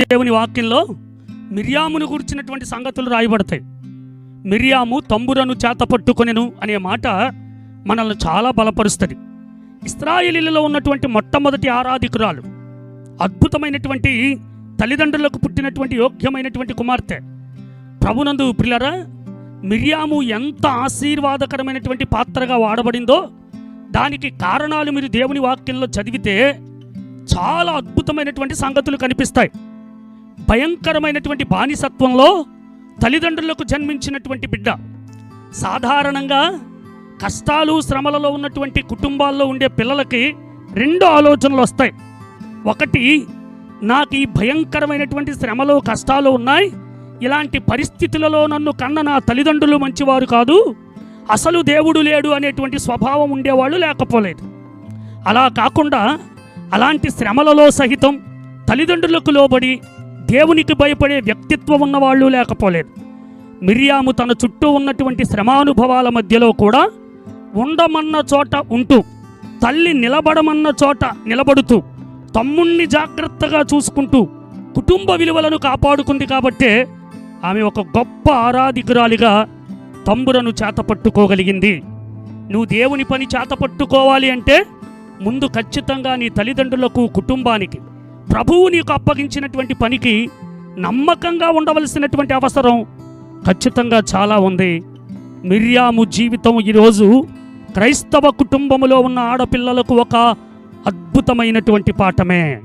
దేవుని వాక్యంలో మిర్యామును గురించినటువంటి సంగతులు రాయబడతాయి. మిర్యాము తంబురను చేత పట్టుకొనెను అనే మాట మనల్ని చాలా బలపరుస్తుంది. ఇస్రాయిలీలలో ఉన్నటువంటి మొట్టమొదటి ఆరాధికురాలు అద్భుతమైనటువంటి తల్లిదండ్రులకు పుట్టినటువంటి యోగ్యమైనటువంటి కుమార్తె. ప్రభునందు ప్రిలరా మిర్యాము ఎంత ఆశీర్వాదకరమైనటువంటి పాత్రగా వాడబడిందో దానికి కారణాలు మీరు దేవుని వాక్యంలో చదివితే చాలా అద్భుతమైనటువంటి సంగతులు కనిపిస్తాయి. భయంకరమైనటువంటి బానిసత్వంలో తల్లిదండ్రులకు జన్మించినటువంటి బిడ్డ. సాధారణంగా కష్టాలు శ్రమలలో ఉన్నటువంటి కుటుంబాల్లో ఉండే పిల్లలకి రెండు ఆలోచనలు వస్తాయి. ఒకటి నాకు ఈ భయంకరమైనటువంటి శ్రమలు కష్టాలు ఉన్నాయి. ఇలాంటి పరిస్థితులలో నన్ను కన్న నా తల్లిదండ్రులు మంచివారు కాదు. అసలు దేవుడు లేడు అనేటువంటి స్వభావం ఉండేవాళ్ళు లేకపోలేదు. అలా కాకుండా అలాంటి శ్రమలలో సహితం తల్లిదండ్రులకు లోబడి దేవునికి భయపడే వ్యక్తిత్వం ఉన్నవాళ్ళు లేకపోలేదు. మిరియాము తన చుట్టూ ఉన్నటువంటి శ్రమానుభవాల మధ్యలో కూడా ఉండమన్న చోట ఉంటూ తల్లి నిలబడమన్న చోట నిలబడుతూ తమ్ముణ్ణి జాగ్రత్తగా చూసుకుంటూ కుటుంబ విలువలను కాపాడుకుంది కాబట్టే ఆమె ఒక గొప్ప ఆరాధికురాలిగా తంబురను చేతపట్టుకోగలిగింది. నువ్వు దేవుని పని చేతపట్టుకోవాలి అంటే ముందు ఖచ్చితంగా నీ తల్లిదండ్రులకు కుటుంబానికి ప్రభువు నీకు అప్పగించినటువంటి పనికి నమ్మకంగా ఉండవలసినటువంటి అవసరం ఖచ్చితంగా చాలా ఉంది. మిర్యాము జీవితం ఈరోజు క్రైస్తవ కుటుంబములో ఉన్న ఆడపిల్లలకు ఒక అద్భుతమైనటువంటి పాఠమే.